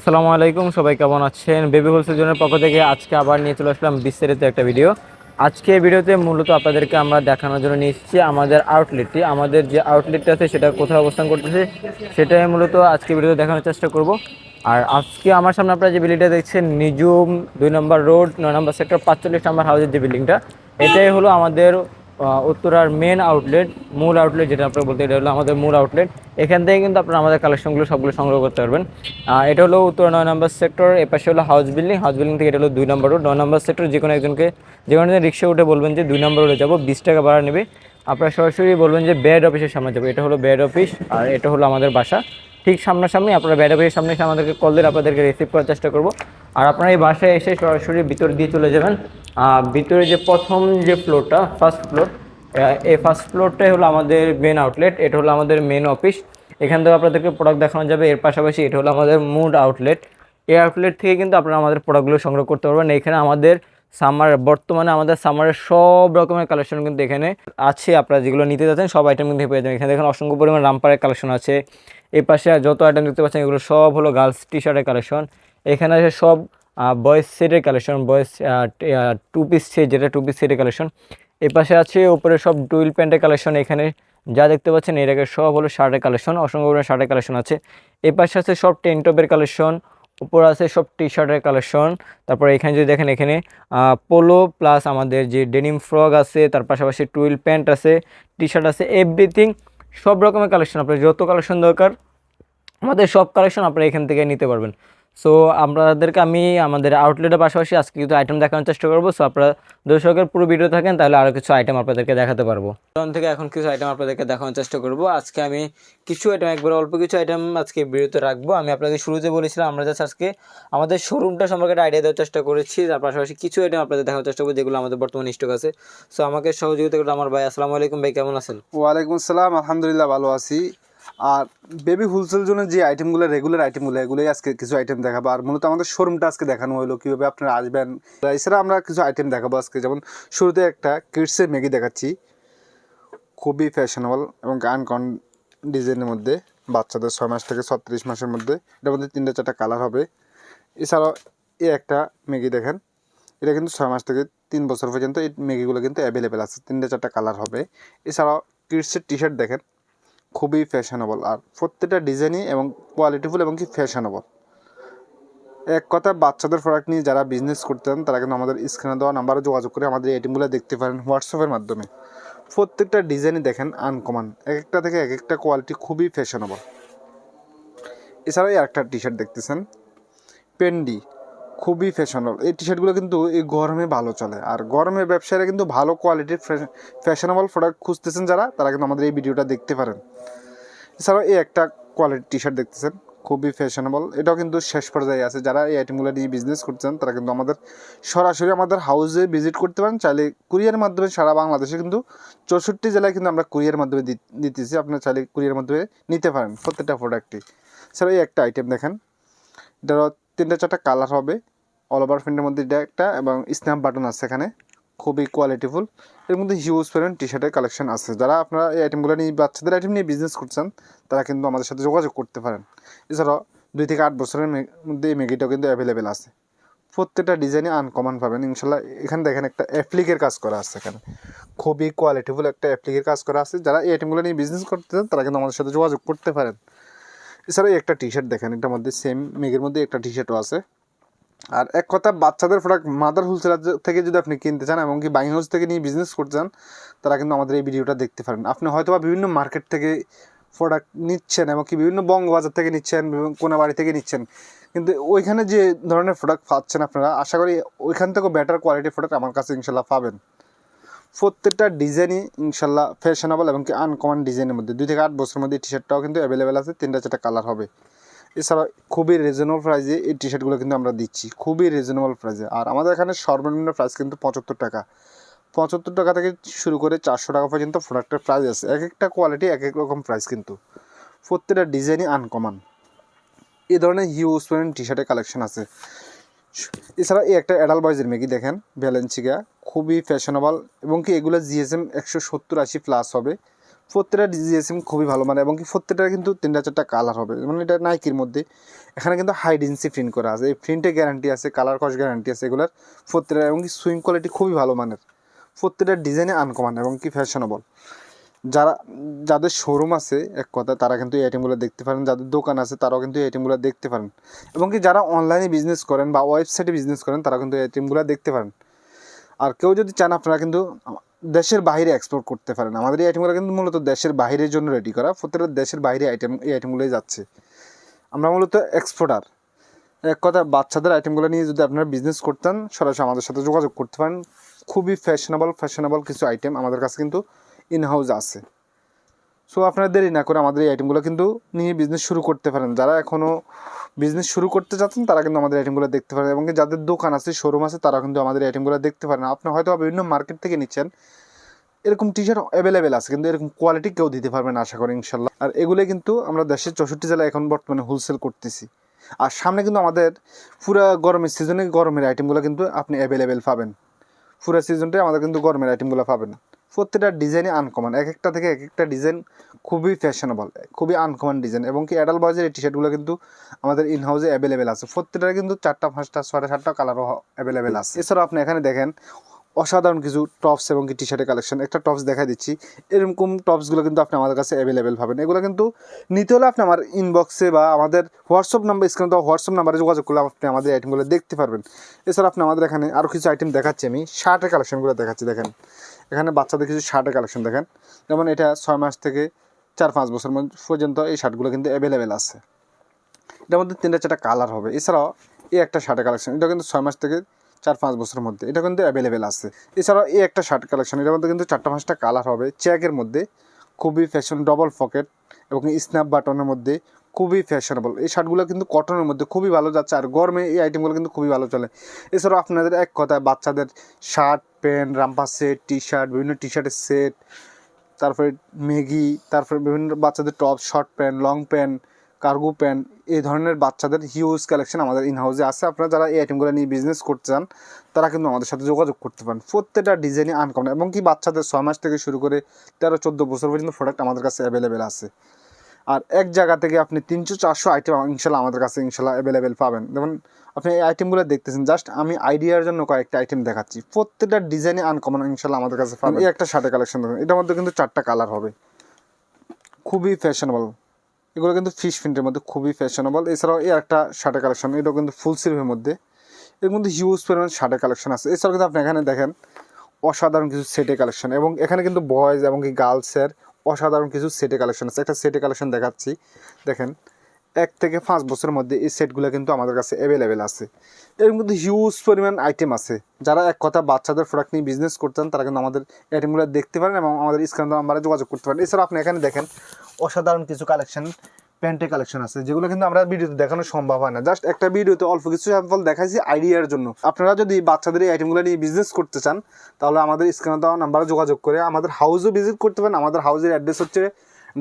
আসসালামু আলাইকুম, সবাই কেমন আছেন? বেবি হোলসেল জোনের পক্ষ থেকে আজকে আবার নিয়ে চলে আসলাম বিস্তারিত একটা ভিডিও। আজকে ভিডিওতে মূলত আপনাদেরকে আমরা দেখানোর জন্য নিয়ে আমাদের আউটলেটটি আমাদের যে আউটলেটটা আছে, সেটা কোথায় অবস্থান করতেছে, সেটাই মূলত আজকে ভিডিওতে দেখানোর চেষ্টা করব। আর আজকে আমার সামনে আপনারা যে বিল্ডিংটা দেখছেন নিজুম দুই নম্বর রোড, নয় নম্বর সেক্টর, পাঁচচল্লিশ নম্বর হাউসের যে বিল্ডিংটা, এটাই হলো আমাদের উত্তরার মেন আউটলেট মূল আউটলেট যেটা আপনারা বলতে এটা হলো আমাদের মূল আউটলেট এখান থেকে কিন্তু আপনারা আমাদের কালেকশনগুলো সবগুলো সংগ্রহ করতে পারবেন। এটা হলো উত্তর নয় নম্বর সেক্টর এ পাশে হলো হাউস বিল্ডিং হাউস বিল্ডিং থেকে এটা হলো দুই নম্বর রোড নয় নম্বর সেক্টর যে কোনো একজনকে, যে কোনো একজন রিক্সা উঠে বলবেন যে দুই নম্বর রোডে যাব, বিশ টাকা ভাড়া নেবে। আপনারা সরাসরি বলবেন যে ব্যাড অফিসের সামনে যাব। এটা হলো ব্যাড অফিস আর এটা হলো আমাদের বাসা। ঠিক সামনাসামনি আপনারা ব্যাড অফিসের সামনে এসে আমাদেরকে কল দিলে আপনাদেরকে রিসিভ করার চেষ্টা করব। আর আপনারা এই বাসায় এসে সরাসরি ভিতর দিয়ে চলে যাবেন। ভিতরে যে প্রথম যে ফ্লোরটা ফার্স্ট ফ্লোর এই ফার্স্ট ফ্লোরটাই হলো আমাদের মেন আউটলেট এটা হলো আমাদের মেন অফিস এখান থেকে আপনাদেরকে প্রোডাক্ট দেখানো যাবে, এর পাশাপাশি এটা হলো আমাদের মুড আউটলেট এই আউটলেট থেকে কিন্তু আপনারা আমাদের প্রোডাক্টগুলো সংগ্রহ করতে পারবেন। এখানে আমাদের সামার বর্তমানে আমাদের সামারের সব রকমের কালেকশন কিন্তু এখানে আছে। আপনারা যেগুলো নিতে যাচ্ছেন, সব আইটেম কিন্তু পেয়ে যাবেন। এখানে দেখেন অসংখ্য পরিমাণ রামপারের কালেকশন আছে। এই পাশে যত আইটেম দেখতে পাচ্ছেন, এগুলো সব হলো গার্লস টি শার্টের কালেকশন এখানে আছে সব বয়েজ সেটের collection boys two piece set যেটা টু পিস সেটের কালেকশন এই পাশে আছে উপরে সব ডুইল প্যান্টের কালেকশন এখানে। যা দেখতে পাচ্ছেন এর আগে সব হলো শার্টের কালেকশন অসংখ্য শার্টের কালেকশন আছে। এই পাশে আছে সব টেন টপের কালেকশন উপর আছে সব টি শার্টের কালেকশন তারপর এখানে যদি দেখেন এখানে পোলো প্লাস আমাদের যে ডেনিম ফ্রক আছে, তার পাশাপাশি টুইল প্যান্ট আছে টি শার্ট আছে এভরিথিং সব রকমের কালেকশন আপনার যত কালেকশন দরকার, আমাদের সব কালেকশন আপনারা এখান থেকে নিতে পারবেন। সো আপনাদেরকে আমি আমাদের আউটলেটের পাশাপাশি আজকে কিছু আইটেম দেখানোর চেষ্টা করব। সো আপনারা দর্শকের পুরো ভিডিও থাকেন, তাহলে আরও কিছু আইটেম আপনাদেরকে দেখাতে পারব। তখন থেকে এখন কিছু আইটেম আপনাদেরকে দেখানোর চেষ্টা করব। আজকে আমি কিছু আইটেম একবার অল্প কিছু আইটেম আজকে ভিডিওতে রাখব। আমি আপনাদের শুরুতে বলেছিলাম, আমরা জাস্ট আজকে আমাদের শোরুমটা সম্পর্কে একটা আইডিয়া দেওয়ার চেষ্টা করেছি। তার পাশাপাশি কিছু আইটেম আপনাদের দেখানোর চেষ্টা করব, যেগুলো আমাদের বর্তমানে স্টক আছে। সো আমাকে সহযোগিতা করল আমার ভাই। আসসালামু আলাইকুম ভাই, কেমন আছেন? ওয়ালাইকুম আসসালাম, আলহামদুলিল্লাহ ভালো আছি। আর বেবি হোলসেল জন্য যে আইটেমগুলো রেগুলার আইটেমগুলো এগুলোই আজকে কিছু আইটেম দেখাবো। আর মূলত আমাদের শোরুমটা আজকে দেখানো হলো, কীভাবে আপনারা আসবেন। এছাড়া আমরা কিছু আইটেম দেখাবো আজকে। যেমন শুরুতে একটা কিডসের ম্যাগি দেখাচ্ছি। খুবই ফ্যাশনেবল এবং গান আনকন ডিজাইনের মধ্যে, বাচ্চাদের ছয় মাস থেকে ছত্রিশ মাসের মধ্যে। এটার মধ্যে তিনটে চারটা কালার হবে। এছাড়াও এ একটা ম্যাগি দেখেন। এটা কিন্তু ছয় মাস থেকে তিন বছর পর্যন্ত এই ম্যাগিগুলো কিন্তু অ্যাভেলেবেল আছে। তিনটে চারটা কালার হবে। এছাড়াও কিডসের টি শার্ট দেখেন। খুবই ফ্যাশনেবল আর প্রত্যেকটা ডিজাইনই এবং কোয়ালিটিফুল এবং কি ফ্যাশনেবল এক কথা, বাচ্চাদের প্রোডাক্ট নিয়ে যারা বিজনেস করতেন, তারা কিন্তু আমাদের স্ক্রিনে দেওয়া নাম্বারে যোগাযোগ করে আমাদের এটিমগুলো দেখতে পারেন হোয়াটসঅ্যাপের মাধ্যমে। প্রত্যেকটা ডিজাইনই দেখেন আনকমন এক একটা থেকে এক একটা কোয়ালিটি খুবই ফ্যাশনেবল এছাড়াও আরেকটা টি শার্ট দেখতেছেন পেন্ডি খুবই ফ্যাশনেবল এই টি শার্টগুলো কিন্তু এই গরমে ভালো চলে। আর গরমে ব্যবসায়ীরা কিন্তু ভালো কোয়ালিটির ফ্যাশনেবল প্রোডাক্ট খুঁজতেছেন যারা, তারা কিন্তু আমাদের এই ভিডিওটা দেখতে পারেন। এছাড়াও এই একটা কোয়ালিটি টি শার্ট দেখতেছেন, খুবই ফ্যাশনেবল এটাও কিন্তু শেষ পর্যায়ে আছে। যারা এই আইটেমগুলো নিয়ে বিজনেস করছেন তারা কিন্তু আমাদের সরাসরি আমাদের হাউসে ভিজিট করতে পারেন। চাইলে কুরিয়ার মাধ্যমে সারা বাংলাদেশে কিন্তু চৌষট্টি জেলায় কিন্তু আমরা কুরিয়ার মাধ্যমে দিতেছি। আপনারা চাইলে কুরিয়ার মাধ্যমে নিতে পারেন প্রত্যেকটা প্রোডাক্টই এছাড়া এই একটা আইটেম দেখেন, এটারও তিনটা চারটা কালার হবে। অল ওভার প্রিন্টের মধ্যে এটা একটা এবং স্ন্যাপ বাটন আছে এখানে। খুবই কোয়ালিটিফুল এর মধ্যে হিউজ পরিমাণ টি শার্টের কালেকশন আছে। যারা আপনারা এই আইটেমগুলো নিয়ে, বাচ্চাদের আইটেম নিয়ে বিজনেস করছেন, তারা কিন্তু আমাদের সাথে যোগাযোগ করতে পারেন। এছাড়াও দুই থেকে আট বছরের মধ্যে এই ম্যাগিটাও কিন্তু অ্যাভেলেবেল আছে। প্রত্যেকটা ডিজাইনে আনকমন পাবেন। ইনশাল্লাহ এখানে দেখেন একটা অ্যাপ্লিকের কাজ করা আছে এখানে। খুবই কোয়ালিটিফুল একটা অ্যাপ্লিকের কাজ করা আছে। যারা এই আইটেমগুলো নিয়ে বিজনেস করতে চান, তারা কিন্তু আমাদের সাথে যোগাযোগ করতে পারেন। এছাড়াও একটা টি শার্ট দেখেন, এটার মধ্যে সেম মেঘের মধ্যে একটা টি শার্টও আছে। আর এক কথা, বাচ্চাদের প্রোডাক্ট মাদার হোলসেলার থেকে যদি আপনি কিনতে চান এমনকি বাইং হাউস থেকে নিয়ে বিজনেস করতে চান, তারা কিন্তু আমাদের এই ভিডিওটা দেখতে পারেন। আপনি হয়তো বা বিভিন্ন মার্কেট থেকে প্রোডাক্ট নিচ্ছেন এমনকি বিভিন্ন বঙ্গবাজার থেকে নিচ্ছেন, বিভিন্ন কোনাবাড়ি থেকে নিচ্ছেন, কিন্তু ওইখানে যে ধরনের প্রোডাক্ট পাচ্ছেন আপনারা, আশা করি ওইখান থেকেও বেটার কোয়ালিটির প্রোডাক্ট আমার কাছে ইনশাল্লাহ পাবেন। প্রত্যেকটা ডিজাইনই ইনশাল্লাহ ফ্যাশনেবল এবং কি আনকমন ডিজাইনের মধ্যে। দুই থেকে আট বছরের মধ্যে টি শার্টটাও কিন্তু অ্যাভেলেবেল আছে, তিনটা চারটা কালার হবে। এছাড়া খুবই রিজনেবল প্রাইসে এই টি শার্টগুলো কিন্তু আমরা দিচ্ছি। খুবই রিজনেবল প্রাইসে আর আমাদের এখানে সর্বনিম্ন প্রাইস কিন্তু পঁচাত্তর টাকা। পঁচাত্তর টাকা থেকে শুরু করে চারশো টাকা পর্যন্ত প্রোডাক্টের প্রাইস আছে। এক একটা কোয়ালিটি এক এক রকম প্রাইস কিন্তু। প্রত্যেকটা ডিজাইনই আনকমন এ ধরনের হিউজ পরিমাণ টি শার্টের কালেকশন আছে। এছাড়া এই একটা অ্যাডাল বয়েজের মেগি দেখেন ভ্যালেন্সিকা খুবই ফ্যাশনেবল এবং কি এগুলো জিএসএম একশো সত্তর আশি প্লাস হবে। প্রত্যেকটা জিএসএম খুবই ভালো মানে এবং কি প্রত্যেকটা কিন্তু তিনটা চারটা কালার হবে মানে এটা নাইকির মধ্যে। এখানে কিন্তু হাই ডেন্সি প্রিন্ট করা আছে, এই প্রিন্টে গ্যারান্টি আছে কালার কস গ্যারান্টি আছে এগুলোর। প্রত্যেকটা এবং কি সুইং কোয়ালিটি খুবই ভালো মানের। প্রত্যেকটা ডিজাইনে আনকমান এবং কি ফ্যাশনেবল যারা, যাদের শোরুম আছে, এক কথা, তারা কিন্তু এই আইটেমগুলো দেখতে পারেন। যাদের দোকান আছে, তারাও কিন্তু এই আইটেমগুলো দেখতে পারেন। এবং কি যারা অনলাইনে বিজনেস করেন বা ওয়েবসাইটে বিজনেস করেন তারা কিন্তু এই আইটেমগুলো দেখতে পারেন। আর কেউ যদি চান, আপনারা কিন্তু দেশের বাইরে এক্সপোর্ট করতে পারেন। আমাদের এই আইটেমগুলো কিন্তু মূলত দেশের বাইরের জন্য রেডি করা। প্রত্যেকটা দেশের বাইরে আইটেম এই আইটেমগুলোই যাচ্ছে। আমরা মূলত এক্সপোর্টার এক কথা, বাচ্চাদের আইটেমগুলো নিয়ে যদি আপনারা বিজনেস করতেন, সরাসরি আমাদের সাথে যোগাযোগ করতে পারেন। খুবই ফ্যাশনেবল ফ্যাশনেবল কিছু আইটেম আমাদের কাছে কিন্তু ইন হাউস আছে। সো আপনারা দেরি না করে আমাদের এই আইটেমগুলো কিন্তু নিয়ে বিজনেস শুরু করতে পারেন। যারা এখনও বিজনেস শুরু করতে যাচ্ছেন, তারা কিন্তু আমাদের আইটেমগুলো দেখতে পারেন এবং যাদের দোকান আছে শোরুম আছে তারা কিন্তু আমাদের আইটেমগুলো দেখতে পারেন। আপনি হয়তো বিভিন্ন মার্কেট থেকে নিচ্ছেন, এরকম টি শার্ট অ্যাভেলেবেল আছে, কিন্তু এরকম কোয়ালিটি কেউ দিতে পারবেন আশা করি ইনশাল্লাহ আর এগুলোই কিন্তু আমরা দেশের চৌষট্টি জেলায় এখন বর্তমানে হোলসেল করতেছি। আর সামনে কিন্তু আমাদের পুরো গরমের সিজনে গরমের আইটেমগুলো কিন্তু আপনি অ্যাভেলেবেল পাবেন। পুরো সিজনটাই আমাদের কিন্তু গরমের আইটেমগুলো পাবেন। প্রত্যেকটা ডিজাইনই আনকমন এক একটা থেকে এক একটা ডিজাইন খুবই ফ্যাশনেবল খুবই আনকমন ডিজাইন এবং কি অ্যাডাল বয়েজের এই টি শার্টগুলো কিন্তু আমাদের ইন হাউসে অ্যাভেলেবেল আছে। প্রত্যেকটা কিন্তু চারটা, পাঁচটা, ছয়টা, সাতটা কালারও অ্যাভেলেবেল আছে। এছাড়াও আপনি এখানে দেখেন, অসাধারণ কিছু টপস এবং কি টি শার্টের কালেকশন একটা টপস দেখা দিচ্ছি। এরকম টপসগুলো কিন্তু আপনি আমাদের কাছে অ্যাভেলেবেল পাবেন। এগুলো কিন্তু নিতে হলে আপনি আমার ইনবক্সে বা আমাদের হোয়াটসঅ্যাপ নাম্বার স্ক্রিনে দেওয়া হোয়াটসঅ্যাপ নাম্বারে যোগাযোগ করলে আপনি আমাদের আইটেমগুলো দেখতে পারবেন। এছাড়া আপনি আমাদের এখানে আরও কিছু আইটেম দেখাচ্ছি আমি। শার্টের কালেকশনগুলো দেখাচ্ছি, দেখেন। এখানে বাচ্চাদের কিছু শার্টের কালেকশন দেখেন। যেমন এটা ছয় মাস থেকে চার পাঁচ বছর পর্যন্ত এই শার্টগুলো কিন্তু অ্যাভেলেবেল আছে। এটার মধ্যে তিনটা চারটা কালার হবে। এছাড়াও এই একটা শার্টের কালেকশন এটা কিন্তু ছয় মাস থেকে চার পাঁচ বছরের মধ্যে এটা কিন্তু অ্যাভেলেবেল আছে। এছাড়াও এই একটা শার্ট কালেকশন এটার মধ্যে কিন্তু চারটা পাঁচটা কালার হবে। চেকের মধ্যে খুবই ফ্যাশন ডবল পকেট এবং স্ন্যাপ বাটনের মধ্যে খুবই ফ্যাশনেবল এই শার্টগুলো কিন্তু কটনের মধ্যে খুবই ভালো যাচ্ছে, আর গরমে এই আইটেমগুলো কিন্তু খুবই ভালো চলে। এছাড়াও আপনাদের এক কথায়, বাচ্চাদের shirt pant romper set T shirt বিভিন্ন টি শার্টের সেট তারপরে ম্যাগি তারপরে বিভিন্ন বাচ্চাদের top short pant long pant cargo pant এই ধরনের বাচ্চাদের হিউজ কালেকশন আমাদের ইন হাউসে আছে। আপনারা যারা এই আইটেমগুলো নিয়ে বিজনেস করতে চান, তারা কিন্তু আমাদের সাথে যোগাযোগ করতে পারেন। প্রত্যেকটা ডিজাইনই আনকমন এবং কি বাচ্চাদের ছয় মাস থেকে শুরু করে তেরো, চোদ্দ বছর পর্যন্ত প্রোডাক্ট আমাদের কাছে অ্যাভেলেবেল আছে। আর এক জায়গা থেকে আপনি তিনশো চারশো আইটেম ইনশাল্লাহ আমাদের কাছে ইনশাল্লাহ অ্যাভেলেবেল পাবেন। যেমন আপনি এই আইটেমগুলো দেখতেছেন জাস্ট আমি আইডিয়ার জন্য কয়েকটা আইটেম দেখাচ্ছি। প্রত্যেকটা ডিজাইনে আনকমন ইনশাল্লাহ আমাদের কাছে পাবেন। এই একটা শার্টের কালেকশন দেখুন এটার মধ্যে কিন্তু চারটা কালার হবে। খুবই ফ্যাশনেবল এগুলো কিন্তু ফিশ প্রিন্টের মধ্যে খুবই ফ্যাশনেবল এছাড়াও এই একটা শার্টের কালেকশন এটাও কিন্তু ফুল সিল্ভের মধ্যে। এর মধ্যে হিউজ পরিমাণ শার্টের কালেকশন আছে। এছাড়াও কিন্তু আপনি এখানে দেখেন অসাধারণ কিছু সেটের কালেকশন এবং এখানে কিন্তু বয়েজ এবং কি গার্লসের অসাধারণ কিছু সেটে কালেকশন আছে। একটা সেটে কালেকশন দেখাচ্ছি। দেখেন, এক থেকে পাঁচ বছরের মধ্যে এই সেটগুলো কিন্তু আমাদের কাছে অ্যাভেলেবেল আছে। এর মধ্যে হিউজ পরিমাণ আইটেম আছে। যারা এক কথা বাচ্চাদের প্রোডাক্ট নিয়ে বিজনেস করতেন, তারা কিন্তু আমাদের আইটেমগুলো দেখতে পারেন এবং আমাদের স্ক্রিন নাম্বারে যোগাযোগ করতে পারেন। এছাড়া আপনি এখানে দেখেন, অসাধারণ কিছু কালেকশন প্যান্টের কালেকশন আছে, যেগুলো কিন্তু আমরা ভিডিওতে দেখানো সম্ভব হয় না। জাস্ট একটা ভিডিওতে অল্প কিছু স্যাম্পল দেখাইছি আইডিয়ার জন্য। আপনারা যদি বাচ্চাদের এই আইটেমগুলো নিয়ে বিজনেস করতে চান, তাহলে আমাদের স্ক্রিনে দেওয়া নাম্বারে যোগাযোগ করে আমাদের হাউসও ভিজিট করতে পারেন। আমাদের হাউসের অ্যাড্রেস হচ্ছে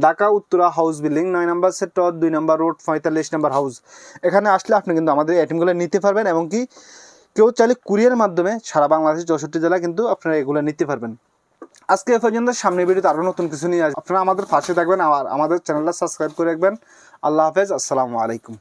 ঢাকা উত্তরা হাউস বিল্ডিং নয় নাম্বার সেক্টর দুই নাম্বার রোড পঁয়তাল্লিশ নাম্বার হাউস এখানে আসলে আপনি কিন্তু আমাদের এই আইটেমগুলো নিতে পারবেন এবং কি কেউ চাইলে কুরিয়ার মাধ্যমে সারা বাংলাদেশের চৌষট্টি জেলা কিন্তু আপনারা এগুলো নিতে পারবেন। আজকে এ পর্যন্ত সামনে ভিডিওতে আরও নতুন কিছু নিয়ে আসবে। আপনারা আমাদের পাশে থাকবেন আর আমাদের চ্যানেলটা সাবস্ক্রাইব করে রাখবেন। আল্লাহ হাফেজ, আসসালামু আলাইকুম।